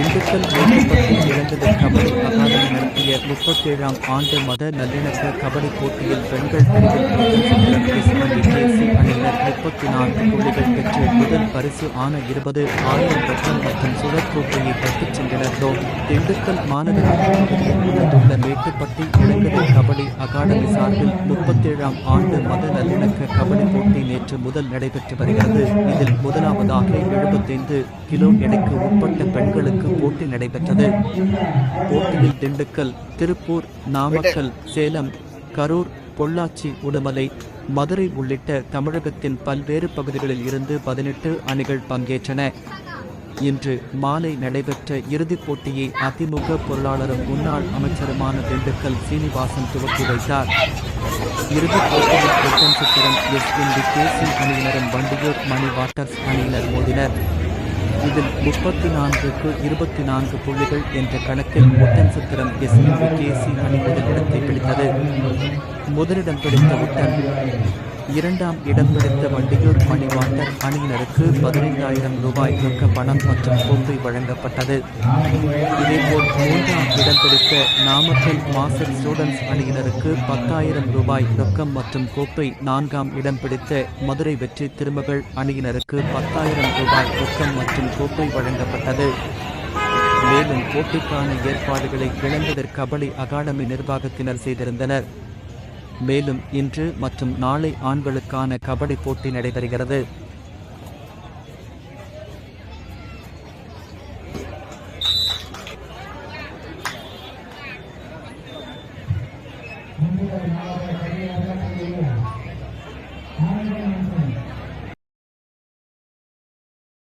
திண்டுக்கல் மேட்டுப்பட்டி இழந்தது கபடி. அகாதமி நடத்திய முப்பத்தேழாம் ஆண்டு மத நல்லிணக்க கபடி போட்டியில் பெண்கள் பிரிவில் அணியினர் முப்பத்தி நான்கு புள்ளிகள் பெற்று முதல் பரிசு ஆன இருபது ஆயிரம் பட்டம் மற்றும் சுழற்கோப்பையை தட்டிச் சென்றனர். திண்டுக்கல் மாநகராட்சி பகுதியில் உள்ளதுள்ள மேட்டுப்பட்டி இளங்கலை கபடி அகாடமி சார்பில் முப்பத்தேழாம் ஆண்டு மத நல்லிணக்க கபடி போட்டி நேற்று முதல் நடைபெற்று வருகிறது. இதில் முதலாவதாக எழுபத்தைந்து கிலோ எடைக்கு உட்பட்ட போட்டி நடைபெற்றது. போட்டியில் திண்டுக்கல் திருப்பூர் நாமக்கல் சேலம் கரூர் பொள்ளாச்சி உடுமலை மதுரை உள்ளிட்ட தமிழகத்தின் பல்வேறு பகுதிகளில் இருந்து பதினெட்டு அணிகள் பங்கேற்றன. இன்று மாலை நடைபெற்ற இறுதிப் போட்டியை அதிமுக பொருளாளரும் முன்னாள் அமைச்சருமான திண்டுக்கல் சீனிவாசன் துவக்கி வைத்தார். இறுதிப் போட்டியில் எஸ் என் கேசி அணியினரும் வண்டியூர் மணி வாட்டர்ஸ் அணியினர் மோதினர். இதில் முப்பத்தி நான்குக்கு இருபத்தி நான்கு புள்ளிகள் என்ற கணக்கில் ஒட்டன்சித்திரம் எஸ். என் கேசி அணி முதலிடத்தை பிடித்தது. முதலிடம் பிடித்த ஒட்டன் இரண்டாம் இடம் பிடித்த வண்டியூர் மணி அணியினருக்கு பதினைந்தாயிரம் ரூபாய் ரொக்க பணம் மற்றும் கோப்பை வழங்கப்பட்டது. இதேபோல் மூன்றாம் இடம் பிடித்த நாமக்கல் மாஸ்டர் ஸ்டூடெண்ட்ஸ் அணியினருக்கு பத்தாயிரம் ரூபாய் ரொக்கம் மற்றும் கோப்பை நான்காம் இடம் பிடித்த மதுரை வெற்றி திருமகள் அணியினருக்கு பத்தாயிரம் ரூபாய் ரொக்கம் மற்றும் கோப்பை வழங்கப்பட்டது. மேலும் போட்டிக்கான ஏற்பாடுகளை இளந்ததர் கபடி அகாடமி நிர்வாகத்தினர் செய்திருந்தனர். மேலும் இன்று மற்றும் நாளை ஆண்களுக்கான கபடி போட்டி நடைபெறுகிறது